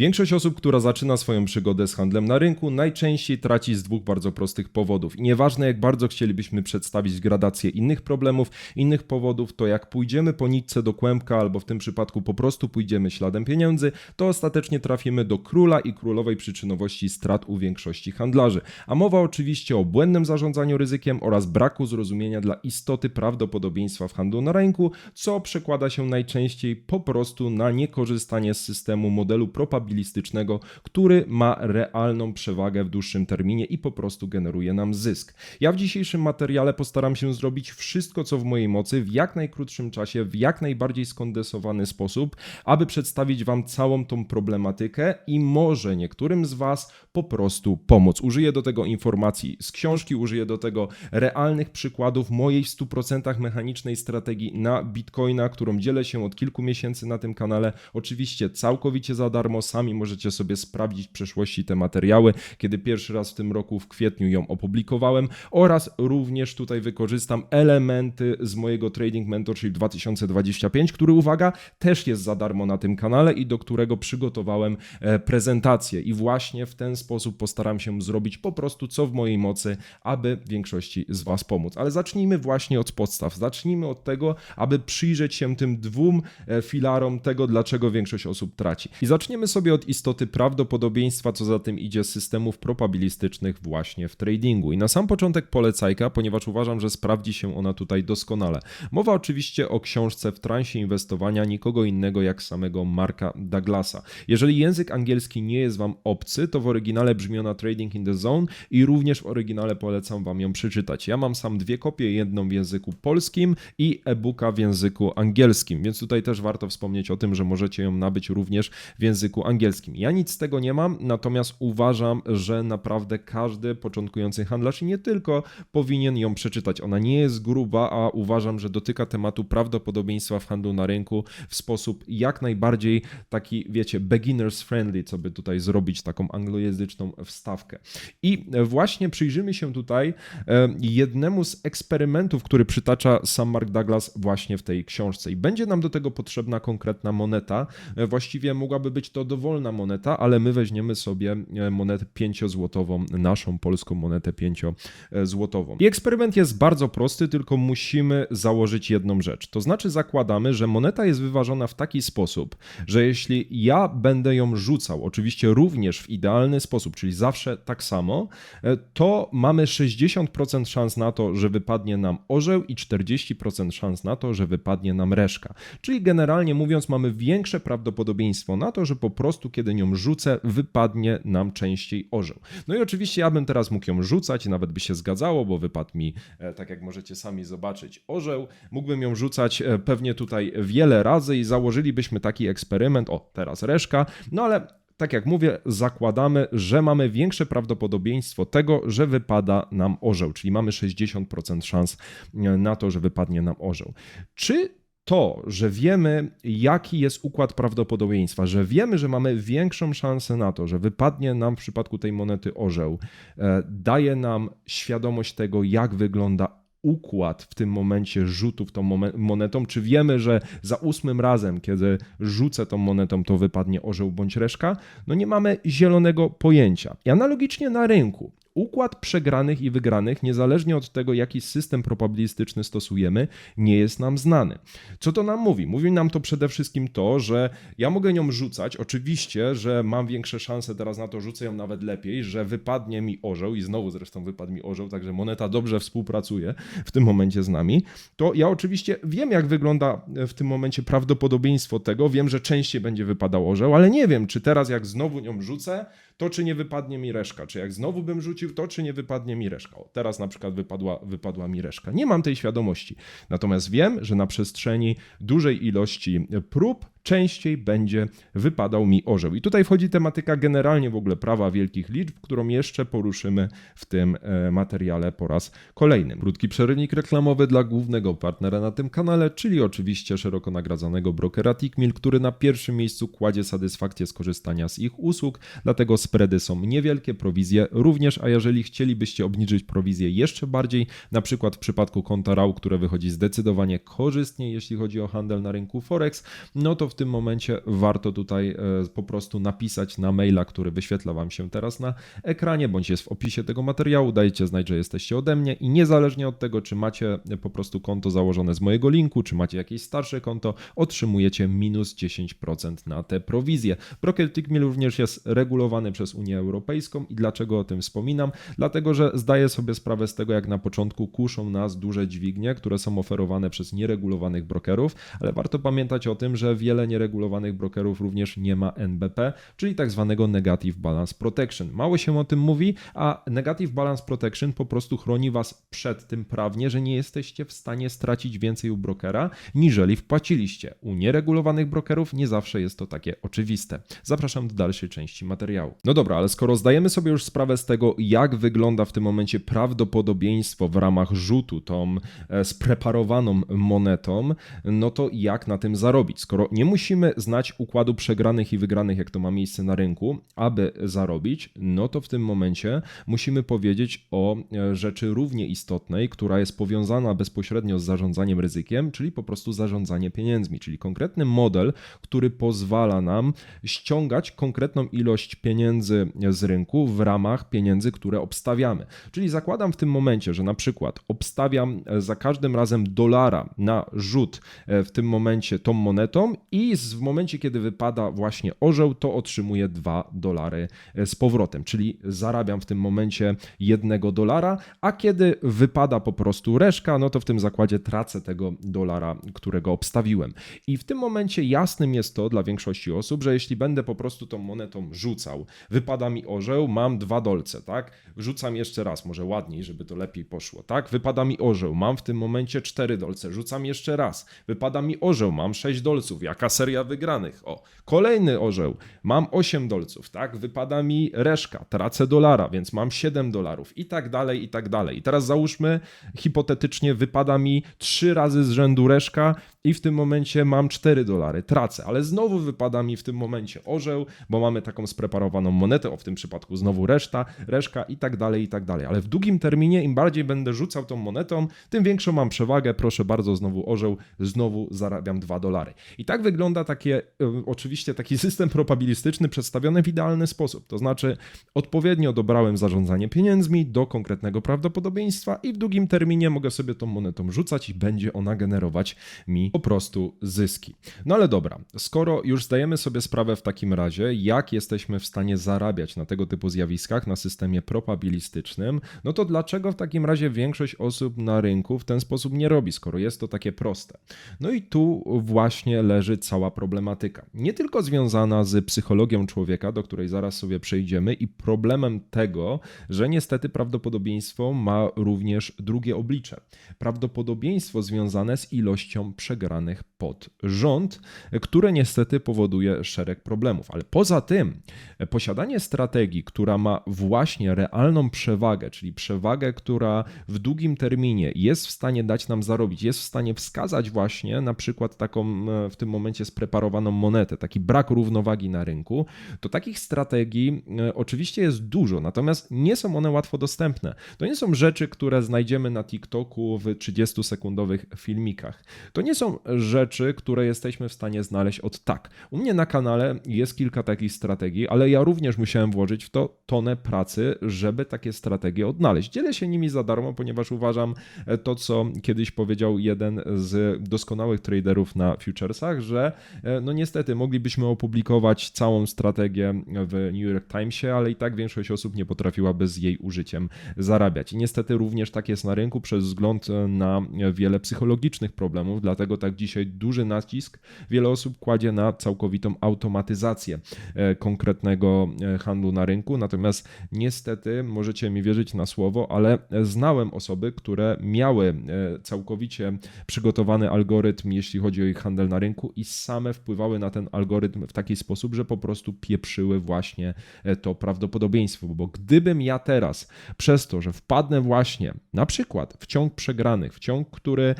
Większość osób, która zaczyna swoją przygodę z handlem na rynku, najczęściej traci z dwóch bardzo prostych powodów. I nieważne, jak bardzo chcielibyśmy przedstawić gradację innych problemów, innych powodów, to jak pójdziemy po nitce do kłębka, albo w tym przypadku po prostu pójdziemy śladem pieniędzy, to ostatecznie trafimy do króla i królowej przyczynowości strat u większości handlarzy. A mowa oczywiście o błędnym zarządzaniu ryzykiem oraz braku zrozumienia dla istoty prawdopodobieństwa w handlu na rynku, co przekłada się najczęściej po prostu na niekorzystanie z systemu modelu probabilistycznego, który ma realną przewagę w dłuższym terminie i po prostu generuje nam zysk. Ja w dzisiejszym materiale postaram się zrobić wszystko, co w mojej mocy, w jak najkrótszym czasie, w jak najbardziej skondensowany sposób, aby przedstawić Wam całą tą problematykę i może niektórym z Was po prostu pomóc. Użyję do tego informacji z książki, użyję do tego realnych przykładów mojej w 100% mechanicznej strategii na Bitcoina, którą dzielę się od kilku miesięcy na tym kanale. Oczywiście całkowicie za darmo, sami możecie sobie sprawdzić w przeszłości te materiały, kiedy pierwszy raz w tym roku w kwietniu ją opublikowałem oraz również tutaj wykorzystam elementy z mojego Trading Mentorship 2025, który uwaga, też jest za darmo na tym kanale i do którego przygotowałem e, prezentację i właśnie w ten sposób postaram się zrobić po prostu co w mojej mocy, aby większości z Was pomóc. Ale zacznijmy właśnie od podstaw. Zacznijmy od tego, aby przyjrzeć się tym dwóm e, filarom tego, dlaczego większość osób traci. I zaczniemy sobie od istoty prawdopodobieństwa, co za tym idzie systemów probabilistycznych właśnie w tradingu. I na sam początek polecajka, ponieważ uważam, że sprawdzi się ona tutaj doskonale. Mowa oczywiście o książce w transie inwestowania nikogo innego jak samego Marka Douglasa. Jeżeli język angielski nie jest Wam obcy, to w oryginale brzmi ona Trading in the Zone i również w oryginale polecam Wam ją przeczytać. Ja mam sam dwie kopie, jedną w języku polskim i e-booka w języku angielskim, więc tutaj też warto wspomnieć o tym, że możecie ją nabyć również w języku angielskim. Ja nic z tego nie mam, natomiast uważam, że naprawdę każdy początkujący handlarz i nie tylko powinien ją przeczytać. Ona nie jest gruba, a uważam, że dotyka tematu prawdopodobieństwa w handlu na rynku w sposób jak najbardziej taki, wiecie, beginners friendly, co by tutaj zrobić taką anglojęzyczną wstawkę. I właśnie przyjrzymy się tutaj e, jednemu z eksperymentów, który przytacza sam Mark Douglas właśnie w tej książce. I będzie nam do tego potrzebna konkretna moneta. E, Właściwie mogłaby być to dowolna moneta, ale my weźmiemy sobie e, monetę 5-złotową, naszą polską monetę 5-złotową. I eksperyment jest bardzo prosty, tylko musimy założyć jedną rzecz. To znaczy zakładamy, że moneta jest wyważona w taki sposób, że jeśli ja będę ją rzucał, oczywiście również w idealny sposób, czyli zawsze tak samo, e, to mamy 60% szans na to, że wypadnie nam orzeł i 40% szans na to, że wypadnie nam reszka. Czyli generalnie mówiąc, mamy większe prawdopodobieństwo na to, że po prostu kiedy nią rzucę, wypadnie nam częściej orzeł. No i oczywiście ja bym teraz mógł ją rzucać, nawet by się zgadzało, bo wypadł mi, e, tak jak możecie sami zobaczyć, orzeł. Mógłbym ją rzucać e, pewnie tutaj wiele razy i założylibyśmy taki eksperyment. O, teraz reszka. No ale tak jak mówię, zakładamy, że mamy większe prawdopodobieństwo tego, że wypada nam orzeł, czyli mamy 60% szans e, na to, że wypadnie nam orzeł. Czy to, że wiemy, jaki jest układ prawdopodobieństwa, że wiemy, że mamy większą szansę na to, że wypadnie nam w przypadku tej monety orzeł, e, daje nam świadomość tego, jak wygląda układ w tym momencie rzutów tą monetą? Czy wiemy, że za ósmym razem, kiedy rzucę tą monetą, to wypadnie orzeł bądź reszka? No nie mamy zielonego pojęcia. I analogicznie na rynku. Układ przegranych i wygranych, niezależnie od tego, jaki system probabilistyczny stosujemy, nie jest nam znany. Co to nam mówi? Mówi nam to przede wszystkim to, że ja mogę nią rzucać, oczywiście, że mam większe szanse teraz na to, rzucę ją nawet lepiej, że wypadnie mi orzeł i znowu zresztą wypadł mi orzeł, także moneta dobrze współpracuje w tym momencie z nami. To ja oczywiście wiem, jak wygląda w tym momencie prawdopodobieństwo tego, wiem, że częściej będzie wypadał orzeł, ale nie wiem, czy teraz jak znowu nią rzucę, to czy nie wypadnie mi reszka, czy jak znowu bym rzucił to, czy nie wypadnie mi reszka. O, teraz na przykład wypadła, wypadła mi reszka. Nie mam tej świadomości. Natomiast wiem, że na przestrzeni dużej ilości prób częściej będzie wypadał mi orzeł. I tutaj wchodzi tematyka generalnie w ogóle prawa wielkich liczb, którą jeszcze poruszymy w tym e, materiale po raz kolejny. Krótki przerywnik reklamowy dla głównego partnera na tym kanale, czyli oczywiście szeroko nagradzanego brokera Tickmill, który na pierwszym miejscu kładzie satysfakcję z korzystania z ich usług, dlatego spready są niewielkie, prowizje również, a jeżeli chcielibyście obniżyć prowizję jeszcze bardziej, na przykład w przypadku konta RAW, które wychodzi zdecydowanie korzystniej, jeśli chodzi o handel na rynku Forex, no to w tym momencie warto tutaj e, po prostu napisać na maila, który wyświetla Wam się teraz na ekranie, bądź jest w opisie tego materiału, dajcie znać, że jesteście ode mnie i niezależnie od tego, czy macie po prostu konto założone z mojego linku, czy macie jakieś starsze konto, otrzymujecie minus 10% na te prowizje. Broker Tickmill również jest regulowany przez Unię Europejską i dlaczego o tym wspominam? Dlatego, że zdaję sobie sprawę z tego, jak na początku kuszą nas duże dźwignie, które są oferowane przez nieregulowanych brokerów, ale warto pamiętać o tym, że wiele nieregulowanych brokerów również nie ma NBP, czyli tak zwanego Negative Balance Protection. Mało się o tym mówi, a Negative Balance Protection po prostu chroni Was przed tym prawnie, że nie jesteście w stanie stracić więcej u brokera, niżeli wpłaciliście. U nieregulowanych brokerów nie zawsze jest to takie oczywiste. Zapraszam do dalszej części materiału. No dobra, ale skoro zdajemy sobie już sprawę z tego, jak wygląda w tym momencie prawdopodobieństwo w ramach rzutu tą e, spreparowaną monetą, no to jak na tym zarobić? Skoro nie musimy znać układu przegranych i wygranych, jak to ma miejsce na rynku, aby zarobić, no to w tym momencie musimy powiedzieć o e, rzeczy równie istotnej, która jest powiązana bezpośrednio z zarządzaniem ryzykiem, czyli po prostu zarządzanie pieniędzmi, czyli konkretny model, który pozwala nam ściągać konkretną ilość pieniędzy z rynku w ramach pieniędzy, które obstawiamy. Czyli zakładam w tym momencie, że na przykład obstawiam e, za każdym razem dolara na rzut e, w tym momencie tą monetą i w momencie, kiedy wypada właśnie orzeł, to otrzymuję 2 dolary e, z powrotem, czyli zarabiam w tym momencie jednego dolara, a kiedy wypada po prostu reszka, no to w tym zakładzie tracę tego dolara, którego obstawiłem. I w tym momencie jasnym jest to dla większości osób, że jeśli będę po prostu tą monetą rzucał, wypada mi orzeł, mam dwa dolce, tak? Rzucam jeszcze raz, może ładniej, żeby to lepiej poszło, tak? Wypada mi orzeł, mam w tym momencie cztery dolce, rzucam jeszcze raz, wypada mi orzeł, mam sześć dolców, jaka seria wygranych? O, kolejny orzeł, mam osiem dolców, tak? Wypada mi reszka, tracę dolara, więc mam siedem dolarów i tak dalej, i tak dalej. I teraz załóżmy, hipotetycznie wypada mi trzy razy z rzędu reszka i w tym momencie mam 4 dolary, tracę, ale znowu wypada mi w tym momencie orzeł, bo mamy taką spreparowaną monetę, o w tym przypadku znowu reszta, reszka i tak dalej, i tak dalej. Ale w długim terminie, im bardziej będę rzucał tą monetą, tym większą mam przewagę, proszę bardzo, znowu orzeł, znowu zarabiam 2 dolary. I tak wygląda takie, y, oczywiście taki system probabilistyczny przedstawiony w idealny sposób, to znaczy odpowiednio dobrałem zarządzanie pieniędzmi do konkretnego prawdopodobieństwa i w długim terminie mogę sobie tą monetą rzucać i będzie ona generować mi po prostu zyski. No ale dobra, skoro już zdajemy sobie sprawę w takim razie, jak jesteśmy w stanie zarabiać na tego typu zjawiskach na systemie probabilistycznym, no to dlaczego w takim razie większość osób na rynku w ten sposób nie robi, skoro jest to takie proste? No i tu właśnie leży cała problematyka. Nie tylko związana z psychologią człowieka, do której zaraz sobie przejdziemy, i problemem tego, że niestety prawdopodobieństwo ma również drugie oblicze. Prawdopodobieństwo związane z ilością przegranych pod rząd, które niestety powoduje szereg problemów. Ale poza tym, posiadanie strategii, która ma właśnie realną przewagę, czyli przewagę, która w długim terminie jest w stanie dać nam zarobić, jest w stanie wskazać właśnie na przykład taką e, w tym momencie spreparowaną monetę, taki brak równowagi na rynku, to takich strategii e, oczywiście jest dużo, natomiast nie są one łatwo dostępne. To nie są rzeczy, które znajdziemy na TikToku w 30-sekundowych filmikach. To nie są rzeczy, które jesteśmy w stanie znaleźć od tak. U mnie na kanale jest kilka takich strategii, ale ja również musiałem włożyć w to tonę pracy, żeby takie strategie odnaleźć. Dzielę się nimi za darmo, ponieważ uważam e, to, co kiedyś powiedział jeden z doskonałych traderów na futuresach, że e, no niestety moglibyśmy opublikować całą strategię w New York Timesie, ale i tak większość osób nie potrafiłaby z jej użyciem zarabiać. I niestety również tak jest na rynku przez wzgląd na wiele psychologicznych problemów, dlatego tak dzisiaj duży nacisk wiele osób kładzie na całkowitą automatyzację e, konkretnego e, handlu na rynku. Natomiast niestety możecie mi wierzyć na słowo, ale znałem osoby, które miały e, całkowicie przygotowany algorytm, jeśli chodzi o ich handel na rynku, i same wpływały na ten algorytm w taki sposób, że po prostu pieprzyły właśnie to prawdopodobieństwo. Bo gdybym ja teraz przez to, że wpadnę właśnie na przykład w ciąg przegranych, w ciąg, który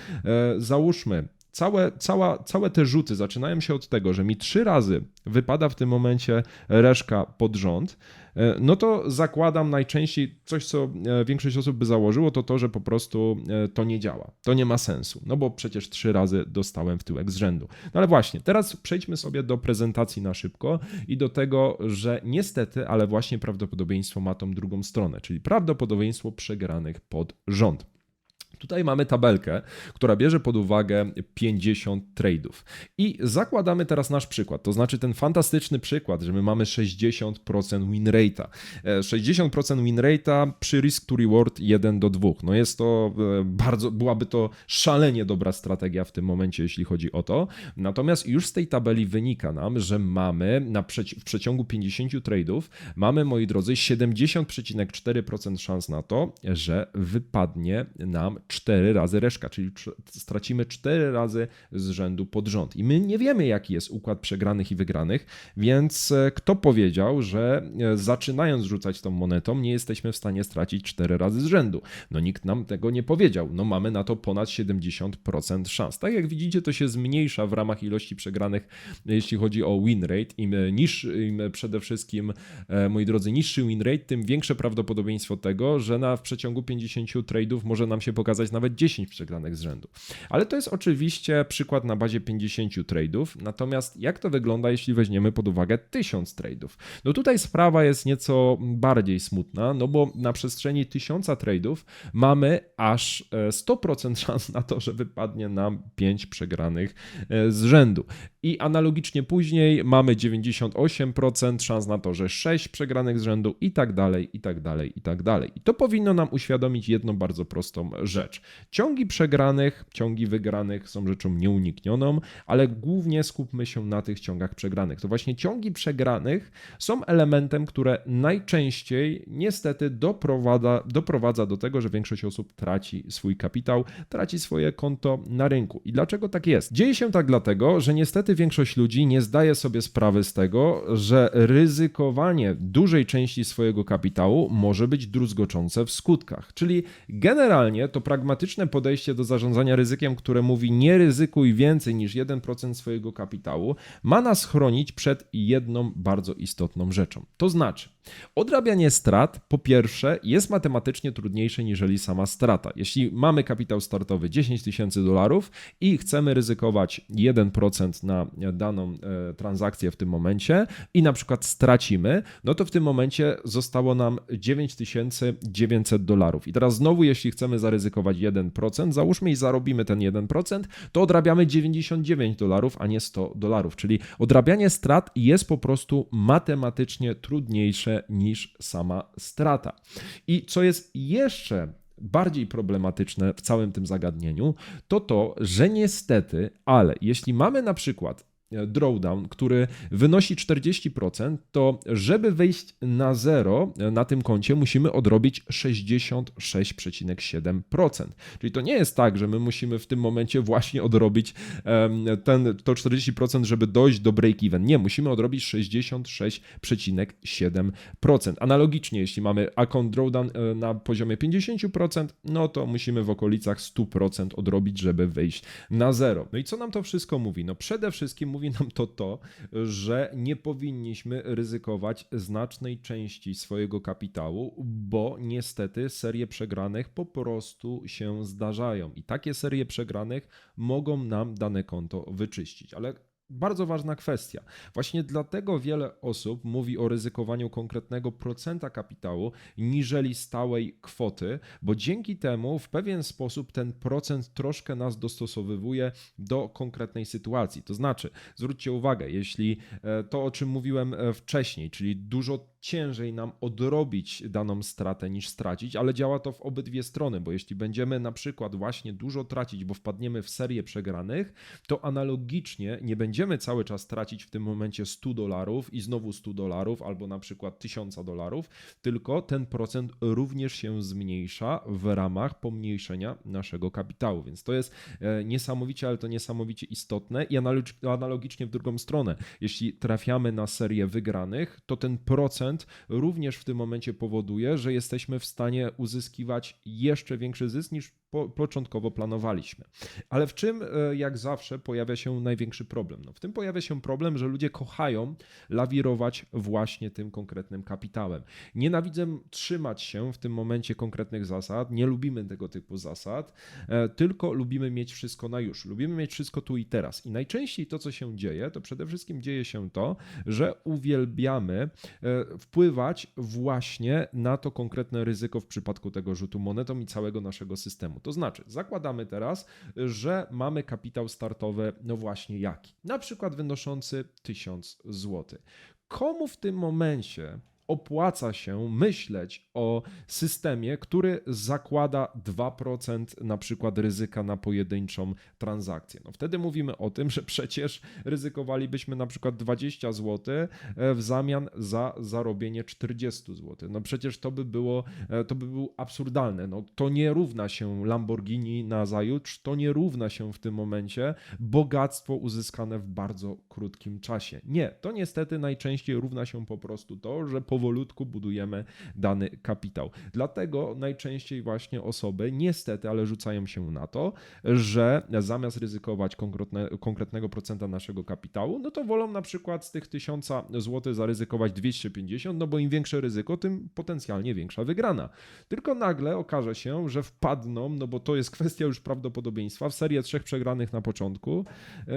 załóżmy całe, cała, całe te rzuty zaczynają się od tego, że mi trzy razy wypada w tym momencie reszka pod rząd, e, no to zakładam najczęściej coś, co e, większość osób by założyło, to to, że po prostu e, to nie działa. To nie ma sensu, no bo przecież trzy razy dostałem w tyłek z rzędu. No ale właśnie, teraz przejdźmy sobie do prezentacji na szybko i do tego, że niestety, ale właśnie prawdopodobieństwo ma tą drugą stronę, czyli prawdopodobieństwo przegranych pod rząd. Tutaj mamy tabelkę, która bierze pod uwagę 50 trade'ów. I zakładamy teraz nasz przykład, to znaczy ten fantastyczny przykład, że my mamy 60% win rate'a. 60% win rate'a przy risk to reward 1 do 2. No jest to e, bardzo, byłaby to szalenie dobra strategia w tym momencie, jeśli chodzi o to. Natomiast już z tej tabeli wynika nam, że mamy na w przeciągu 50 trade'ów mamy, moi drodzy, 70,4% szans na to, że wypadnie nam 4 razy reszka, czyli stracimy 4 razy z rzędu pod rząd. I my nie wiemy, jaki jest układ przegranych i wygranych, więc e, kto powiedział, że e, zaczynając rzucać tą monetą, nie jesteśmy w stanie stracić 4 razy z rzędu? No nikt nam tego nie powiedział. No mamy na to ponad 70% szans. Tak jak widzicie, to się zmniejsza w ramach ilości przegranych, jeśli chodzi o win rate. Im niższy, im przede wszystkim, e, moi drodzy, niższy win rate, tym większe prawdopodobieństwo tego, że na w przeciągu 50 tradeów może nam się pokazać pokazać nawet 10 przegranych z rzędu. Ale to jest oczywiście przykład na bazie 50 trade'ów. Natomiast jak to wygląda, jeśli weźmiemy pod uwagę 1000 trade'ów? No tutaj sprawa jest nieco bardziej smutna, no bo na przestrzeni 1000 trade'ów mamy aż 100% e, szans na to, że wypadnie nam 5 przegranych e, z rzędu. I analogicznie później mamy 98% szans na to, że 6 przegranych z rzędu i tak dalej, i tak dalej, i tak dalej. I to powinno nam uświadomić jedną bardzo prostą rzecz. Ciągi przegranych, ciągi wygranych są rzeczą nieuniknioną, ale głównie skupmy się na tych ciągach przegranych. To właśnie ciągi przegranych są elementem, które najczęściej niestety doprowadza, doprowadza do tego, że większość osób traci swój kapitał, traci swoje konto na rynku. I dlaczego tak jest? Dzieje się tak dlatego, że niestety większość ludzi nie zdaje sobie sprawy z tego, że ryzykowanie dużej części swojego kapitału może być druzgoczące w skutkach. Czyli generalnie to pragmatyczne podejście do zarządzania ryzykiem, które mówi nie ryzykuj więcej niż 1% swojego kapitału, ma nas chronić przed jedną bardzo istotną rzeczą. To znaczy, Odrabianie strat, po pierwsze, jest matematycznie trudniejsze niż sama strata. Jeśli mamy kapitał startowy 10 tysięcy dolarów i chcemy ryzykować 1% na daną e, transakcję w tym momencie i na przykład stracimy, no to w tym momencie zostało nam 9900 dolarów. I teraz znowu, jeśli chcemy zaryzykować 1%, załóżmy i zarobimy ten 1%, to odrabiamy 99 dolarów, a nie 100 dolarów. Czyli odrabianie strat jest po prostu matematycznie trudniejsze niż sama strata. I co jest jeszcze bardziej problematyczne w całym tym zagadnieniu, to to, że niestety, ale jeśli mamy na przykład drawdown, który wynosi 40%, to żeby wyjść na zero e, na tym koncie, musimy odrobić 66,7%. Czyli to nie jest tak, że my musimy w tym momencie właśnie odrobić ten, to 40%, żeby dojść do break-even. Nie, musimy odrobić 66,7%. Analogicznie, jeśli mamy account drawdown e, na poziomie 50%, no to musimy w okolicach 100% odrobić, żeby wyjść na zero. No i co nam to wszystko mówi? No przede wszystkim mówi mówi nam to to, że nie powinniśmy ryzykować znacznej części swojego kapitału, bo niestety serie przegranych po prostu się zdarzają i takie serie przegranych mogą nam dane konto wyczyścić. Ale bardzo ważna kwestia. Właśnie dlatego wiele osób mówi o ryzykowaniu konkretnego procenta kapitału niżeli stałej kwoty, bo dzięki temu w pewien sposób ten procent troszkę nas dostosowywuje do konkretnej sytuacji. To znaczy, zwróćcie uwagę, jeśli e, to, o czym mówiłem e, wcześniej, czyli dużo ciężej nam odrobić daną stratę niż stracić, ale działa to w obydwie strony, bo jeśli będziemy na przykład właśnie dużo tracić, bo wpadniemy w serię przegranych, to analogicznie nie będziemy cały czas tracić w tym momencie 100 dolarów i znowu 100 dolarów albo na przykład 1000 dolarów, tylko ten procent również się zmniejsza w ramach pomniejszenia naszego kapitału, więc to jest e, niesamowicie, ale to niesamowicie istotne i analogicznie w drugą stronę, jeśli trafiamy na serię wygranych, to ten procent również w tym momencie powoduje, że jesteśmy w stanie uzyskiwać jeszcze większy zysk niż po, początkowo planowaliśmy. Ale w czym, e, jak zawsze, pojawia się największy problem? No, w tym pojawia się problem, że ludzie kochają lawirować właśnie tym konkretnym kapitałem. Nienawidzę trzymać się w tym momencie konkretnych zasad, nie lubimy tego typu zasad, e, tylko lubimy mieć wszystko na już. Lubimy mieć wszystko tu i teraz. I najczęściej to, co się dzieje, to przede wszystkim dzieje się to, że uwielbiamy e, wpływać właśnie na to konkretne ryzyko w przypadku tego rzutu monetą i całego naszego systemu. To znaczy, zakładamy teraz, że mamy kapitał startowy, no właśnie jaki? Na przykład wynoszący 1000 zł. Komu w tym momencie opłaca się myśleć o systemie, który zakłada 2% na przykład ryzyka na pojedynczą transakcję. No wtedy mówimy o tym, że przecież ryzykowalibyśmy na przykład 20 zł e, w zamian za zarobienie 40 zł. No przecież to by było, e, to by było absurdalne. No to nie równa się Lamborghini na zajutrz, to nie równa się w tym momencie bogactwo uzyskane w bardzo krótkim czasie. Nie, to niestety najczęściej równa się po prostu to, że po powolutku budujemy dany kapitał. Dlatego najczęściej właśnie osoby niestety, ale rzucają się na to, że zamiast ryzykować konkretne, konkretnego procenta naszego kapitału, no to wolą na przykład z tych 1000 zł zaryzykować 250, no bo im większe ryzyko, tym potencjalnie większa wygrana. Tylko nagle okaże się, że wpadną, no bo to jest kwestia już prawdopodobieństwa, w serię trzech przegranych na początku,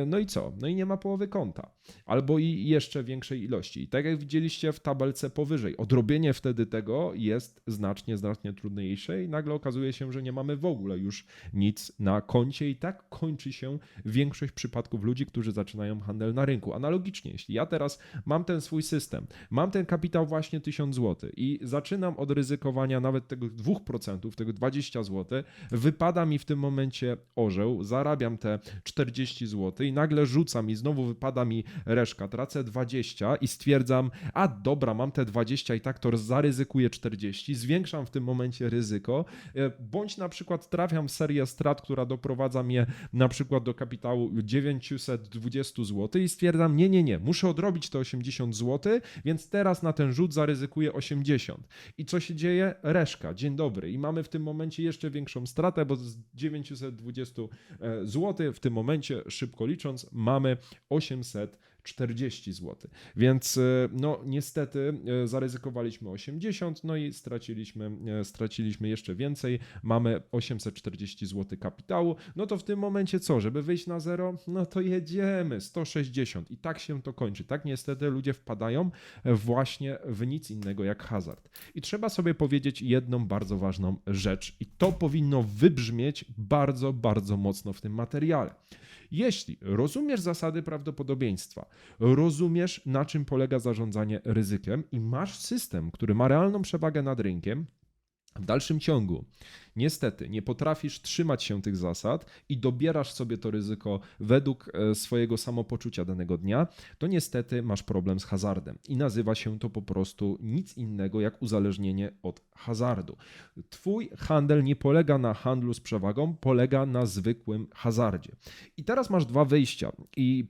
no i co? No i nie ma połowy konta. Albo i jeszcze większej ilości. I tak jak widzieliście w tabelce powyżej, powyżej. Odrobienie wtedy tego jest znacznie, znacznie trudniejsze i nagle okazuje się, że nie mamy w ogóle już nic na koncie i tak kończy się większość przypadków ludzi, którzy zaczynają handel na rynku. Analogicznie, jeśli ja teraz mam ten swój system, mam ten kapitał właśnie 1000 zł i zaczynam od ryzykowania nawet tego 2%, tego 20 zł, wypada mi w tym momencie orzeł, zarabiam te 40 zł i nagle rzucam i znowu wypada mi reszka, tracę 20 i stwierdzam, a dobra, mam te 20 20 i tak to zaryzykuję 40, zwiększam w tym momencie ryzyko, e, bądź na przykład trafiam w serię strat, która doprowadza mnie na przykład do kapitału 920 zł i stwierdzam, nie, nie, nie, muszę odrobić te 80 zł, więc teraz na ten rzut zaryzykuję 80. I co się dzieje? Reszka, dzień dobry. I mamy w tym momencie jeszcze większą stratę, bo z 920 e, zł w tym momencie, szybko licząc, mamy 800 40 zł. Więc e, no niestety e, zaryzykowaliśmy 80, no i straciliśmy, e, straciliśmy jeszcze więcej. Mamy 840 zł kapitału. No to w tym momencie co, żeby wyjść na zero? No to jedziemy 160 i tak się to kończy. Tak niestety ludzie wpadają właśnie w nic innego jak hazard. I trzeba sobie powiedzieć jedną bardzo ważną rzecz i to powinno wybrzmieć bardzo, bardzo mocno w tym materiale. Jeśli rozumiesz zasady prawdopodobieństwa, rozumiesz na czym polega zarządzanie ryzykiem i masz system, który ma realną przewagę nad rynkiem, w dalszym ciągu, niestety, nie potrafisz trzymać się tych zasad i dobierasz sobie to ryzyko według e, swojego samopoczucia danego dnia, to niestety masz problem z hazardem. I nazywa się to po prostu nic innego jak uzależnienie od hazardu. Twój handel nie polega na handlu z przewagą, polega na zwykłym hazardzie. I teraz masz dwa wyjścia. I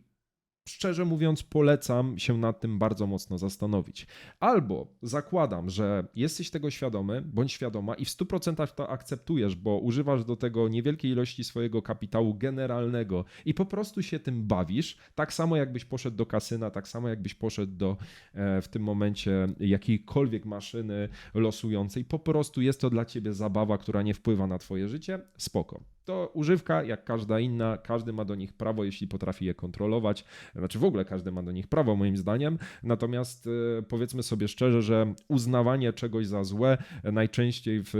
szczerze mówiąc, polecam się nad tym bardzo mocno zastanowić. Albo zakładam, że jesteś tego świadomy bądź świadoma i w 100% to akceptujesz, bo używasz do tego niewielkiej ilości swojego kapitału generalnego i po prostu się tym bawisz, tak samo jakbyś poszedł do kasyna, tak samo jakbyś poszedł do e, w tym momencie jakiejkolwiek maszyny losującej. Po prostu jest to dla ciebie zabawa, która nie wpływa na twoje życie. Spoko. To używka, jak każda inna, każdy ma do nich prawo, jeśli potrafi je kontrolować. Znaczy w ogóle każdy ma do nich prawo, moim zdaniem. Natomiast e, powiedzmy sobie szczerze, że uznawanie czegoś za złe najczęściej w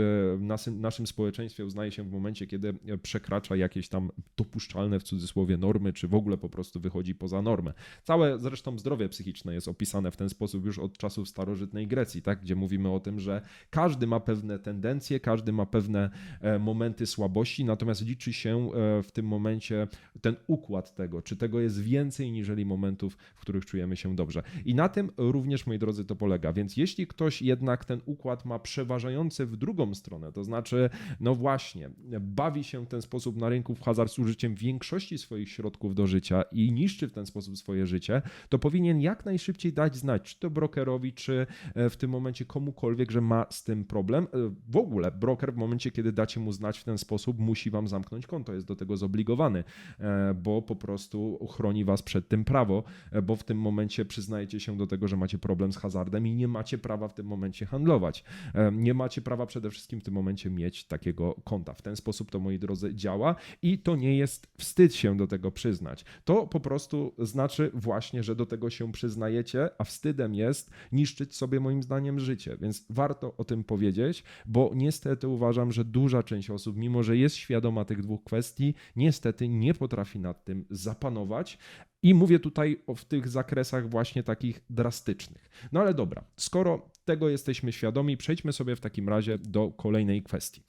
naszym, społeczeństwie uznaje się w momencie, kiedy przekracza jakieś tam dopuszczalne w cudzysłowie normy, czy w ogóle po prostu wychodzi poza normę. Całe zresztą zdrowie psychiczne jest opisane w ten sposób już od czasów starożytnej Grecji, tak? gdzie mówimy o tym, że każdy ma pewne tendencje, każdy ma pewne e, momenty słabości, natomiast natomiast liczy się e, w tym momencie ten układ tego, czy tego jest więcej niżeli momentów, w których czujemy się dobrze. I na tym również, moi drodzy, to polega. Więc jeśli ktoś jednak ten układ ma przeważający w drugą stronę, to znaczy, no właśnie, bawi się w ten sposób na rynku w hazard z użyciem większości swoich środków do życia i niszczy w ten sposób swoje życie, to powinien jak najszybciej dać znać, czy to brokerowi, czy e, w tym momencie komukolwiek, że ma z tym problem. E, w ogóle broker w momencie, kiedy dacie mu znać w ten sposób, musi wam zamknąć konto, jest do tego zobligowany, e, bo po prostu chroni was przed tym prawo, bo w tym momencie przyznajecie się do tego, że macie problem z hazardem i nie macie prawa w tym momencie handlować. Nie macie prawa przede wszystkim w tym momencie mieć takiego konta. W ten sposób to, moi drodzy, działa i to nie jest wstyd się do tego przyznać. To po prostu znaczy właśnie, że do tego się przyznajecie, a wstydem jest niszczyć sobie moim zdaniem życie. Więc warto o tym powiedzieć, bo niestety uważam, że duża część osób, mimo że jest świadoma tych dwóch kwestii, niestety nie potrafi nad tym zapanować, i mówię tutaj o, w tych zakresach właśnie takich drastycznych. No ale dobra, skoro tego jesteśmy świadomi, przejdźmy sobie w takim razie do kolejnej kwestii.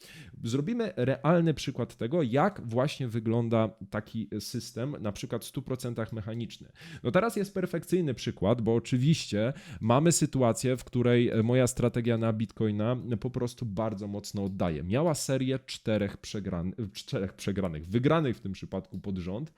Zrobimy realny przykład tego, jak właśnie wygląda taki system, na przykład w 100% mechaniczny. No teraz jest perfekcyjny przykład, bo oczywiście mamy sytuację, w której moja strategia na Bitcoina po prostu bardzo mocno oddaje. Miała serię czterech, przegran czterech przegranych, wygranych w tym przypadku pod rząd,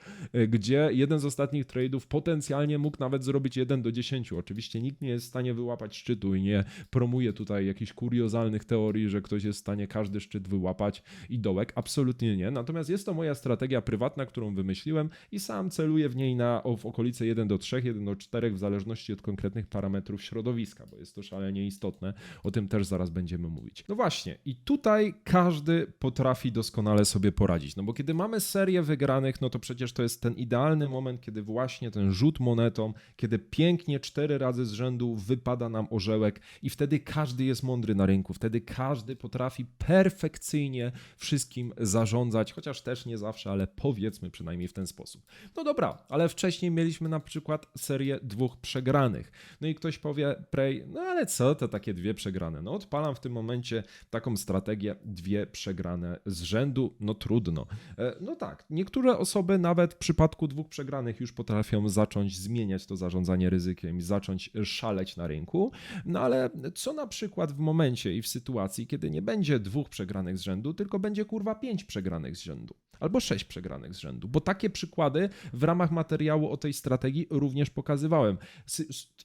gdzie jeden z ostatnich trade'ów potencjalnie mógł nawet zrobić 1 do 10. Oczywiście nikt nie jest w stanie wyłapać szczytu i nie promuje tutaj jakichś kuriozalnych teorii, że ktoś jest w stanie każdy szczyt wyłapać i dołek. Absolutnie nie. Natomiast jest to moja strategia prywatna, którą wymyśliłem i sam celuję w niej na w okolice 1 do 3, 1 do 4 w zależności od konkretnych parametrów środowiska, bo jest to szalenie istotne. O tym też zaraz będziemy mówić. No właśnie, i tutaj każdy potrafi doskonale sobie poradzić. No bo kiedy mamy serię wygranych, no to przecież to jest ten idealny moment, kiedy właśnie ten rzut monetą, kiedy pięknie cztery razy z rzędu wypada nam orzełek i wtedy każdy jest mądry na rynku, wtedy każdy potrafi perfekcyjnie wszystkim zarządzać, chociaż też nie zawsze, ale powiedzmy przynajmniej w ten sposób. No dobra, ale wcześniej mieliśmy na przykład serię dwóch przegranych. No i ktoś powie, Prej, no ale co to takie dwie przegrane? No odpalam w tym momencie taką strategię, dwie przegrane z rzędu, no trudno. E, no tak, niektóre osoby nawet w przypadku dwóch przegranych już potrafią zacząć zmieniać to zarządzanie ryzykiem zacząć szaleć na rynku, no ale co na przykład w momencie i w sytuacji, kiedy nie będzie dwóch przegranych z rzędu, tylko będzie kurwa pięć przegranych z rzędu albo sześć przegranych z rzędu, bo takie przykłady w ramach materiału o tej strategii również pokazywałem.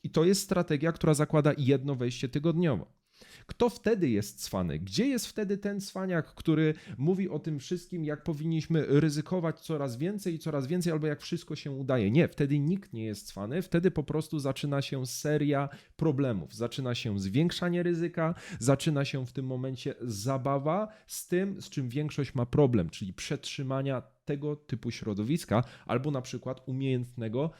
I to jest strategia, która zakłada jedno wejście tygodniowo. Kto wtedy jest cwany? Gdzie jest wtedy ten cwaniak, który mówi o tym wszystkim, jak powinniśmy ryzykować coraz więcej i coraz więcej, albo jak wszystko się udaje? Nie, wtedy nikt nie jest cwany, wtedy po prostu zaczyna się seria problemów. Zaczyna się zwiększanie ryzyka, zaczyna się w tym momencie zabawa z tym, z czym większość ma problem, czyli przetrzymania tego typu środowiska, albo na przykład umiejętnego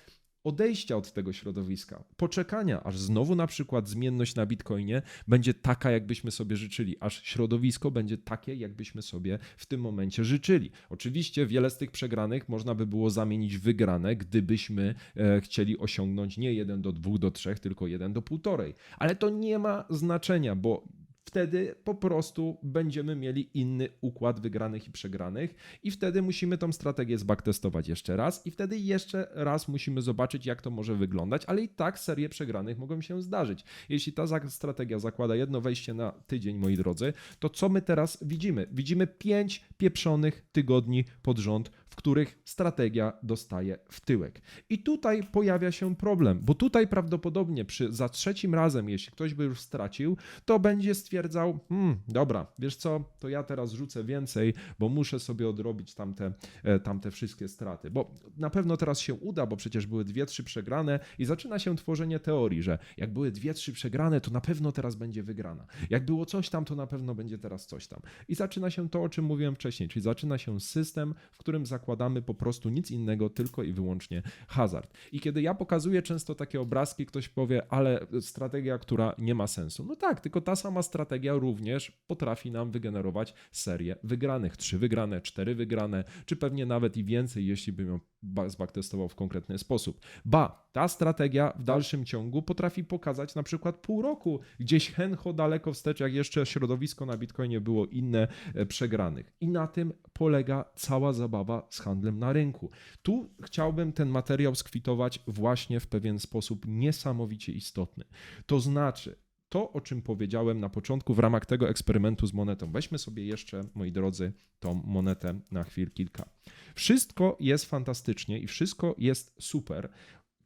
odejścia od tego środowiska, poczekania, aż znowu na przykład zmienność na Bitcoinie będzie taka, jakbyśmy sobie życzyli, aż środowisko będzie takie, jakbyśmy sobie w tym momencie życzyli. Oczywiście wiele z tych przegranych można by było zamienić w wygrane, gdybyśmy e, chcieli osiągnąć nie 1 do 2 do 3, tylko 1 do 1,5. Ale to nie ma znaczenia, bo wtedy po prostu będziemy mieli inny układ wygranych i przegranych i wtedy musimy tą strategię zbacktestować jeszcze raz i wtedy jeszcze raz musimy zobaczyć, jak to może wyglądać, ale i tak serie przegranych mogą się zdarzyć. Jeśli ta strategia zakłada jedno wejście na tydzień, moi drodzy, to co my teraz widzimy? Widzimy pięć pieprzonych tygodni pod rząd, w których strategia dostaje w tyłek. I tutaj pojawia się problem, bo tutaj prawdopodobnie przy, za trzecim razem, jeśli ktoś by już stracił, to będzie stwierdzał, hmm, dobra, wiesz co, to ja teraz rzucę więcej, bo muszę sobie odrobić tamte, e, tamte wszystkie straty. Bo na pewno teraz się uda, bo przecież były dwie, trzy przegrane i zaczyna się tworzenie teorii, że jak były dwie, trzy przegrane, to na pewno teraz będzie wygrana. Jak było coś tam, to na pewno będzie teraz coś tam. I zaczyna się to, o czym mówiłem wcześniej, czyli zaczyna się system, w którym zakładamy, zakładamy po prostu nic innego, tylko i wyłącznie hazard. I kiedy ja pokazuję często takie obrazki, ktoś powie, ale strategia, która nie ma sensu. No tak, tylko ta sama strategia również potrafi nam wygenerować serię wygranych. Trzy wygrane, cztery wygrane, czy pewnie nawet i więcej, jeśli bym ją zbacktestował w konkretny sposób. Ba, ta strategia w dalszym ciągu potrafi pokazać na przykład pół roku, gdzieś hencho daleko wstecz, jak jeszcze środowisko na Bitcoinie było inne e, przegranych. I na tym polega cała zabawa z handlem na rynku. Tu chciałbym ten materiał skwitować właśnie w pewien sposób niesamowicie istotny. To znaczy, to, o czym powiedziałem na początku w ramach tego eksperymentu z monetą. Weźmy sobie jeszcze, moi drodzy, tą monetę na chwil kilka. Wszystko jest fantastycznie i wszystko jest super,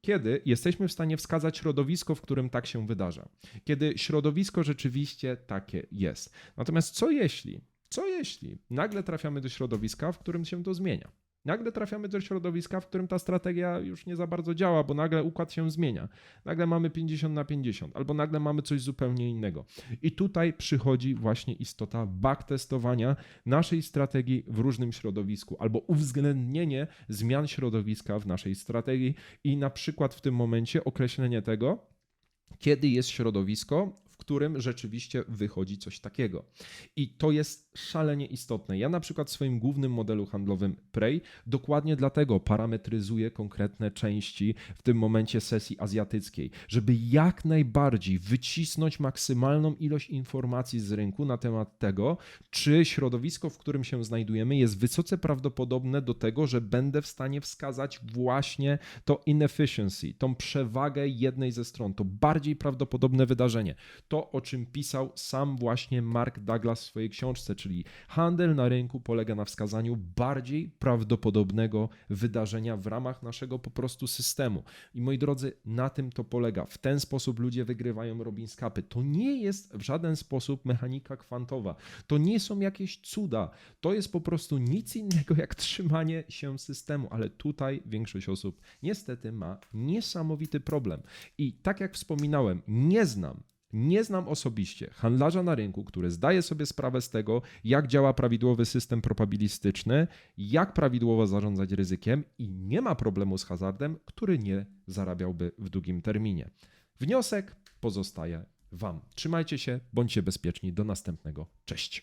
kiedy jesteśmy w stanie wskazać środowisko, w którym tak się wydarza. Kiedy środowisko rzeczywiście takie jest. Natomiast co jeśli, co jeśli nagle trafiamy do środowiska, w którym się to zmienia? Nagle trafiamy do środowiska, w którym ta strategia już nie za bardzo działa, bo nagle układ się zmienia. Nagle mamy 50 na 50, albo nagle mamy coś zupełnie innego. I tutaj przychodzi właśnie istota backtestowania naszej strategii w różnym środowisku, albo uwzględnienie zmian środowiska w naszej strategii i na przykład w tym momencie określenie tego, kiedy jest środowisko, w którym rzeczywiście wychodzi coś takiego. I to jest szalenie istotne. Ja na przykład w swoim głównym modelu handlowym Prey dokładnie dlatego parametryzuję konkretne części w tym momencie sesji azjatyckiej, żeby jak najbardziej wycisnąć maksymalną ilość informacji z rynku na temat tego, czy środowisko, w którym się znajdujemy, jest wysoce prawdopodobne do tego, że będę w stanie wskazać właśnie to inefficiency, tą przewagę jednej ze stron, to bardziej prawdopodobne wydarzenie. To, o czym pisał sam właśnie Mark Douglas w swojej książce, czyli handel na rynku polega na wskazaniu bardziej prawdopodobnego wydarzenia w ramach naszego po prostu systemu. I moi drodzy, na tym to polega. W ten sposób ludzie wygrywają Robin Capy. To nie jest w żaden sposób mechanika kwantowa. To nie są jakieś cuda. To jest po prostu nic innego jak trzymanie się systemu, ale tutaj większość osób niestety ma niesamowity problem. I tak jak wspominałem, nie znam nie znam osobiście handlarza na rynku, który zdaje sobie sprawę z tego, jak działa prawidłowy system probabilistyczny, jak prawidłowo zarządzać ryzykiem i nie ma problemu z hazardem, który nie zarabiałby w długim terminie. Wniosek pozostaje Wam. Trzymajcie się, bądźcie bezpieczni. Do następnego. Cześć.